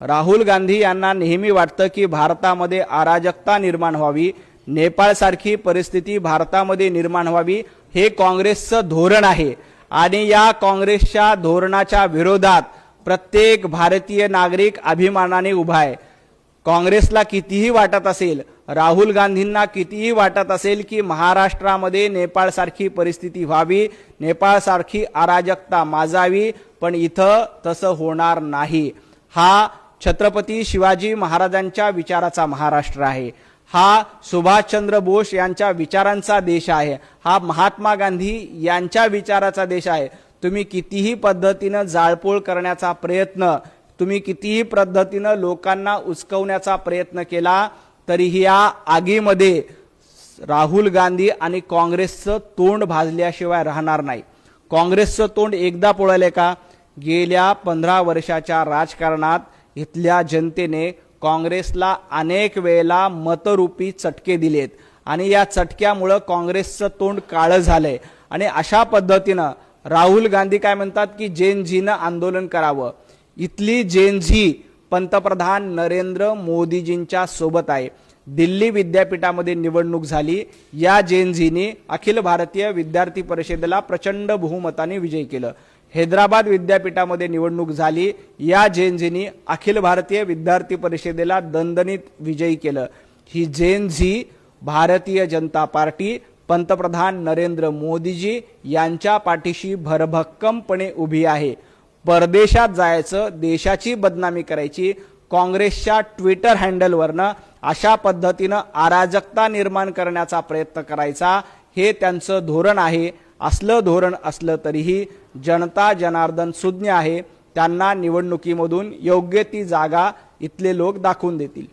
राहुल गांधी यांना नेहमी वाटतं की भारतामध्ये अराजकता निर्माण व्हावी. नेपाळसारखी परिस्थिती भारतामध्ये निर्माण व्हावी हे काँग्रेसचं धोरण आहे. आणि या काँग्रेसच्या धोरणाच्या विरोधात प्रत्येक भारतीय नागरिक अभिमानाने उभा आहे. काँग्रेसला कितीही वाटत असेल राहुल गांधींना कितीही वाटत असेल की महाराष्ट्रामध्ये नेपाळसारखी परिस्थिती व्हावी नेपाळसारखी अराजकता माजावी पण इथं तसं होणार नाही. हा छत्रपती शिवाजी महाराजांच्या विचाराचा महाराष्ट्र आहे. हा सुभाषचंद्र बोस यांच्या विचारांचा देश आहे. हा महात्मा गांधी यांच्या विचाराचा देश आहे. तुम्ही कितीही पद्धतीनं जाळपोळ करण्याचा प्रयत्न तुम्ही कितीही पद्धतीनं लोकांना उचकवण्याचा प्रयत्न केला तरीही या आगीमध्ये राहुल गांधी आणि काँग्रेसचं तोंड भाजल्याशिवाय राहणार नाही. काँग्रेसचं तोंड एकदा पुळाले का? गेल्या पंधरा वर्षाच्या राजकारणात इथल्या जनतेने काँग्रेसला अनेक वेळेला मतरूपी चटके दिलेत. आणि या चटक्यामुळं काँग्रेसचं तोंड काळं झालंय. आणि अशा पद्धतीनं राहुल गांधी काय म्हणतात की जेन झीनं आंदोलन करावं. इथली जेन झी पंतप्रधान नरेंद्र मोदीजींच्या सोबत आहे. दिल्ली विद्यापीठामध्ये निवडणूक झाली. या जेनझीने अखिल भारतीय विद्यार्थी परिषदेला प्रचंड बहुमताने विजय केलं. हैदराबाद विद्यापीठामध्ये निवडणूक झाली. या जेनझीने अखिल भारतीय विद्यार्थी परिषदेला दणदणीत विजयी केलं. ही जेनझी भारतीय जनता पार्टी पंतप्रधान नरेंद्र मोदीजी यांच्या पाठीशी भरभक्कमपणे उभी आहे. परदेशात जायचं देशाची बदनामी करायची काँग्रेसच्या ट्विटर हँडलवरनं अशा पद्धतीनं अराजकता निर्माण करण्याचा प्रयत्न करायचा हे त्यांचं धोरण आहे. असलं धोरण असलं तरीही जनता जनार्दन सुज्ञ आहे. त्यांना निवडणुकीमधून योग्य ती जागा इथले लोक दाखवून देतील.